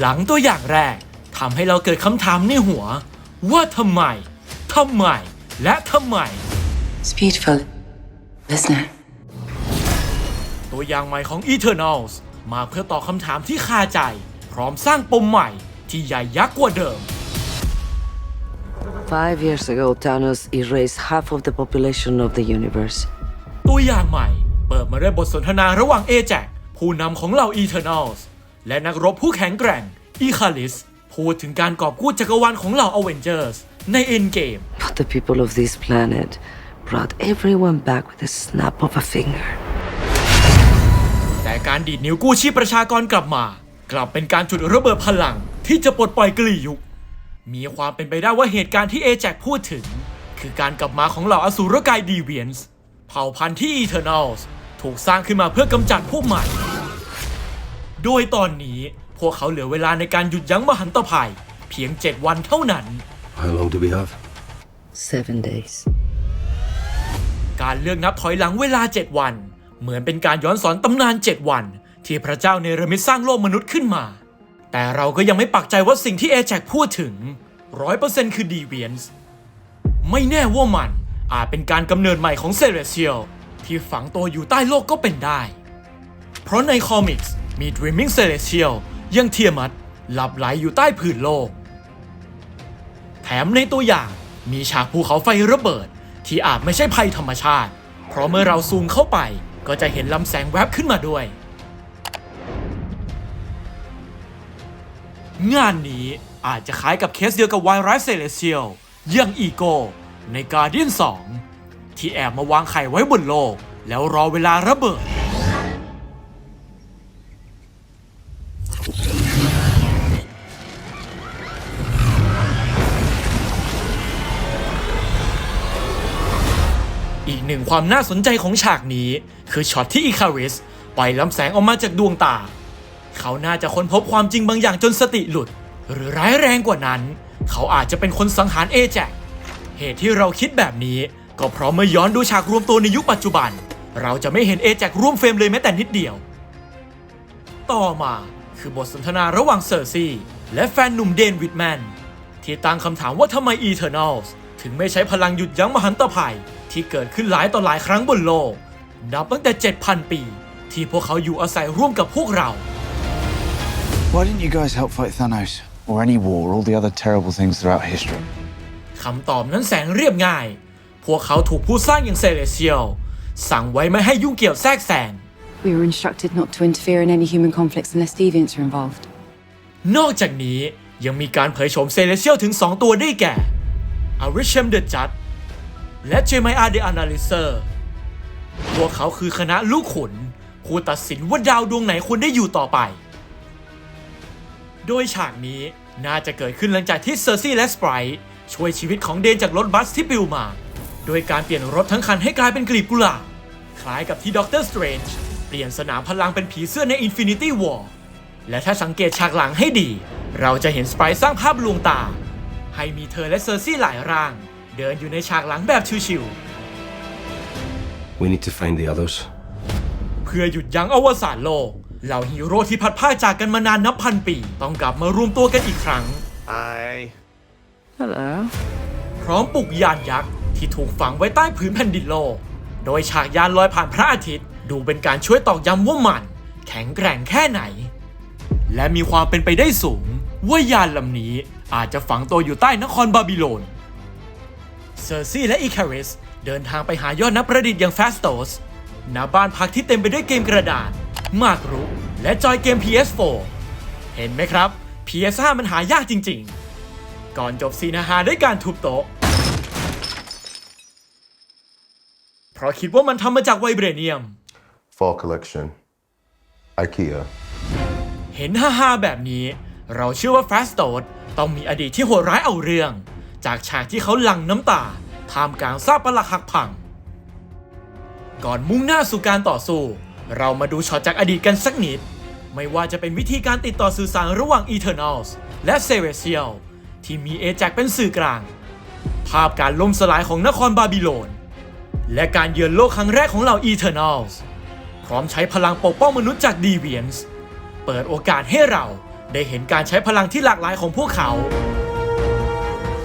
หลังตัวอย่างแรกทำให้เราเกิดคำถามในหัว ว่าทำไมทำไม และทำไม It's beautiful, isn't it? ตัวอย่างใหม่ของ Eternals มาเพื่อตอบคำถามที่คาใจ พร้อมสร้างปมใหม่ที่ใหญ่ยักษ์กว่าเดิม Five years ago, Thanos erased half of the population of the universe. ตัวอย่างใหม่ เปิดมาด้วยบทสนทนาระหว่างเอแจคผู้นำของเหล่า Eternals และนักรบผู้แข็งแกร่งอีคาลิสพูดถึงการกอบกู้จักรวาลของเหล่า Avengers ใน Endgame But the people of this planet brought everyone back with a snap of a finger. แต่การดีดนิ้วกู้ชีพประชากรกลับมา กลับเป็นการจุดระเบิดพลังที่จะปลดปล่อยกลียุค มีความเป็นไปได้ว่าเหตุการณ์ที่เอแจคพูดถึง คือการกลับมาของเหล่าอสูรกายดีเวียนส์เผ่าพันธุ์ที่ Eternals ถูกสร้างขึ้นมาเพื่อกำจัดพวกมัน โดยตอนนี้พวกเขาเหลือเวลาในการหยุดยั้งมหันตภัย เพียง 7 วันเท่านั้น How long do we have? Seven days. การเลือกนับถอยหลังเวลา 7 วัน เหมือนเป็นการย้อนสอนตำนาน 7 วัน ที่พระเจ้าเนรมิตสร้างโลกมนุษย์ขึ้นมา แต่เราก็ยังไม่ปักใจว่าสิ่งที่เอแจคพูดถึง100%คือดีเวียนส์ไม่แน่ว่ามันอาจเป็นการกำเนิดใหม่ของเซเลเซียลที่ฝังตัวอยู่ใต้โลกก็เป็นได้ เพราะในคอมิกส์ มี Dreaming Celestial ยังเทียมัดหลับไหลอยู่ใต้ผืนโลก แถมในตัวอย่างมีฉากภูเขาไฟระเบิด ที่อาจไม่ใช่ภัยธรรมชาติ เพราะเมื่อเราซูมเข้าไปก็จะเห็นลำแสงแวบขึ้นมาด้วย งานนี้อาจจะคล้ายกับเคสเดียวกับไรัสเซเลเซียลย่างอีโกในกา a เดียน2ที่แอบมาวางไข่ไว้บนโลก แล้วรอเวลาระเบิด หนึ่งความน่าสนใจของฉากนี้ คือช็อตที่อิคาริสปล่อยลำแสงออกมาจากดวงตา เขาน่าจะค้นพบความจริงบางอย่างจนสติหลุด หรือร้ายแรงกว่านั้น เขาอาจจะเป็นคนสังหารเอแจคเหตุที่เราคิดแบบนี้ ก็เพราะเมื่อย้อนดูฉากรวมตัวในยุคปัจจุบัน เราจะไม่เห็นเอแจคร่วมเฟรมเลยแม้แต่นิดเดียว ต่อมาคือบทสนทนาระหว่างเซอร์ซี่และแฟนหนุ่มเดนวิดแมนที่ตั้งคำถามว่าทำไม Eternals ถึงไม่ใช้พลังหยุดยั้งมหันตภัย ที่เกิดขึ้นหลายต่อหลายครั้งบนโลก นับตั้งแต่ 7,000 ปี ที่พวกเขาอยู่อาศัยร่วมกับพวกเรา Why didn't you guys help fight Thanos? Or any war, or all the other terrible things throughout history? คำตอบนั้นแสนเรียบง่าย พวกเขาถูกผู้สร้างอย่างเซเลเซียลสั่งไว้ไม่ให้ยุ่งเกี่ยวแทรกแซง We were instructed not to interfere in any human conflicts unless deviants are involved. นอกจากนี้ยังมีการเผยโฉมเซเลเซียลถึง 2 ตัวได้แก่อาริชมเดจัด และเจม i อาเดอนาลิเซอร์พวกเขาคือคณะลูกขุนผู้ตัดสินว่าดาวดวงไหนควรได้อยู่ต่อไป โดยฉากนี้น่าจะเกิดขึ้นหลังจากที่เซอร์ซี่และสไปร์ช่วยชีวิตของเดนจากรถบัสที่ปลิวมา โดยการเปลี่ยนรถทั้งคันให้กลายเป็นกลีบกุหลาบคล้ายกับที่ด็อกเตอร์สเตรนจ์เปลี่ยนสนามพลังเป็นผีเสื้อใน Infinity War และถ้าสังเกตฉากหลังให้ดี เราจะเห็นสไปร์สร้างภาพลวงตา ให้มีเธอและเซอร์ซี่หลายร่าง เดินอยู่ในฉากหลังแบบชิว We need to find the others. ๆ เพื่อหยุดยั้งอวสานโลก เหล่าฮีโร่ที่พัดผ้าจากกันมานานนับพันปี ต้องกลับมารวมตัวกันอีกครั้ง Hello. พร้อมปลุกยานยักษ์ที่ถูกฝังไว้ใต้พื้นแผ่นดินโลก โดยฉากยานลอยผ่านพระอาทิตย์ ดูเป็นการช่วยตอกย้ำว่ามัน แข็งแกร่งแค่ไหน และมีความเป็นไปได้สูง ว่ายานลำนี้อาจจะฝังตัวอยู่ใต้นครบาบิโลน เซอร์ซี่และอีคาริสเดินทางไปหายอดนักประดิษฐ์อย่างแฟสโตสณบ้านพักที่เต็มไปด้วยเกมกระดาษ มากรุกและจอยเกม PS4 เห็นไหมครับ PS5 มันหายากจริงๆ ก่อนจบซีนฮาด้วยการทุบโต๊ะ เพราะคิดว่ามันทำมาจากไวเบรเนียม Fall collection. IKEA. เห็นฮ่าๆแบบนี้ เราเชื่อว่าแฟสโตดต้องมีอดีตที่โหดร้ายเอาเรื่อง จากฉากที่เขาหลั่งน้ำตาท่ามกลางซากปลักหักพัง ก่อนมุ่งหน้าสู่การต่อสู้ เรามาดูช็อตจากอดีตกันสักนิด ไม่ว่าจะเป็นวิธีการติดต่อสื่อสารระหว่าง Eternals และ c e r e s i a l ที่มีเอจ็คเป็นสื่อกลาง ภาพการล่มสลายของนครบาบิโลน และการเยือนโลกครั้งแรกของเหล่า Eternals พร้อมใช้พลังปกป้องมนุษย์จาก Deviants เปิดโอกาสให้เราได้เห็นการใช้พลังที่หลากหลายของพวกเขา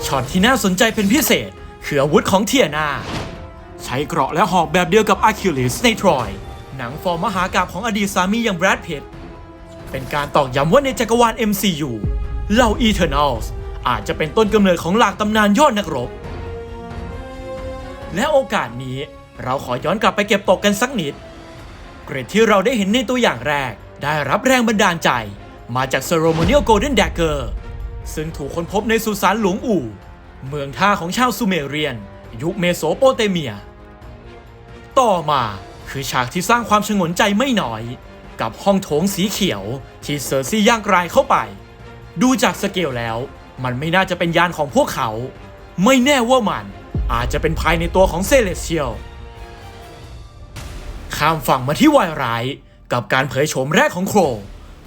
ช็อตที่น่าสนใจเป็นพิเศษ คืออาวุธของเทียนา ใช้เกราะและหอกแบบเดียวกับอาคิลิสในทรอย หนังฟอร์มมหากาบของอดีตสามีอย่างแบรดพิตเป็นการตอกย้ำว่าในจักรวาล MCU เหล่า Eternals อาจจะเป็นต้นกำเนิดของหลากตำนานยอดนักรบ และโอกาสนี้เราขอย้อนกลับไปเก็บตกกันสักนิด เกรดที่เราได้เห็นในตัวอย่างแรก ได้รับแรงบันดาลใจ มาจาก Ceremonial Golden Dagger ซึ่งถูกค้นพบในสุสานหลวงอู่ เมืองท่าของชาวซูเมเรียน ยุคเมโสโปเตเมีย ต่อมาคือฉากที่สร้างความชงนใจไม่น้อย กับห้องโถงสีเขียวที่เซอร์ซี่ย่างกรายเข้าไป ดูจากสเกลแล้ว มันไม่น่าจะเป็นยานของพวกเขา ไม่แน่ว่ามันอาจจะเป็นภายในตัวของเซเลสเชียลข้ามฝั่งมาที่วายร้าย กับการเผยโฉมแรกของโคร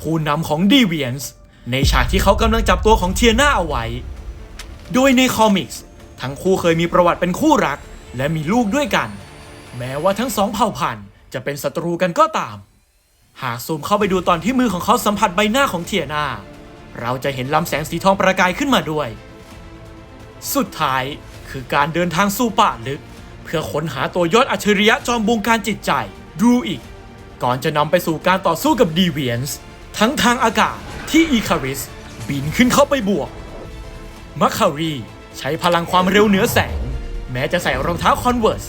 ผู้นำของดีเวียนส์ ในฉากที่เขากำลังจับตัวของเทียนาเอาไว้ โดยในคอมิกส์ทั้งคู่เคยมีประวัติเป็นคู่รัก และมีลูกด้วยกัน แม้ว่าทั้งสองเผ่าพันธุ์จะเป็นศัตรูกันก็ตาม หากซูมเข้าไปดูตอนที่มือของเขาสัมผัสใบหน้าของเทียนา เราจะเห็นลำแสงสีทองประกายขึ้นมาด้วย สุดท้ายคือการเดินทางสู่ป่าลึก เพื่อค้นหาตัวยอดอัจฉริยะจอมบงการจิตใจดูอีก ก่อนจะนำไปสู่การต่อสู้กับดีเวียนส์ทั้งทางอากาศ ที่อีคาริสบินขึ้นเข้าไปบวก มัคคารีใช้พลังความเร็วเหนือแสง แม้จะใส่รองเท้าคอนเวิร์ส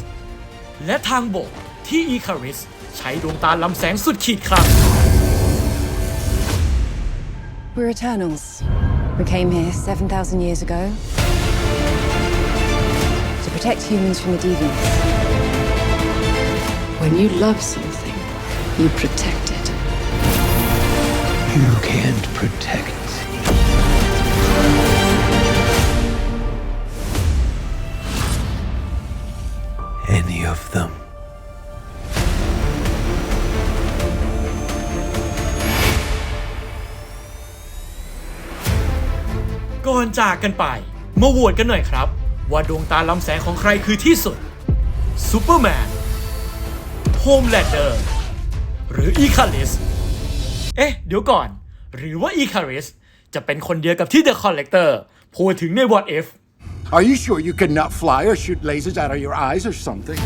และทางบกที่อีคาริสใช้ดวงตาลำแสงสุดขีดคลั่ง We're Eternals. We came here 7,000 years ago to protect humans from the deviants. When you love something, you protect it. You can't protect. Any of them. ก่อนจากกันไป มาโหวตกันหน่อยครับ ว่าดวงตาลำแสงของใครคือที่สุดซูเปอร์แมนโฮมแลนเดอร์หรืออีคาริส เอ๊ะ เดี๋ยวก่อน หรือว่าอีคาริสจะเป็นคนเดียวกับที่เดอะคอลเลกเตอร์พูดถึงใน What If Are you sure you cannot fly or shoot lasers out of your eyes or something?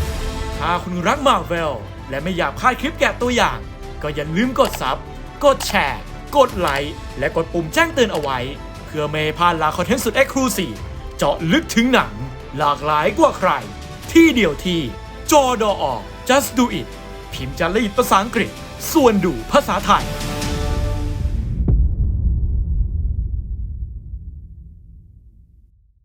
ถ้าคุณรักมาเวลและไม่อยากพลาดคลิปแกะตัวอย่าง ก็อย่าลืมกดซับกดแชร์ กดไลค์ และกดปุ่มแจ้งเตือนเอาไว้ เพื่อไม่ให้พลาดลาคอนเทนต์สุดเอ็กซ์คลูซีฟเจาะลึกถึงหนัง หลากหลายกว่าใคร ที่เดียวที่ จอดออ just do it พิมพ์จารีตภาษาอังกฤษ ส่วนดูภาษาไทย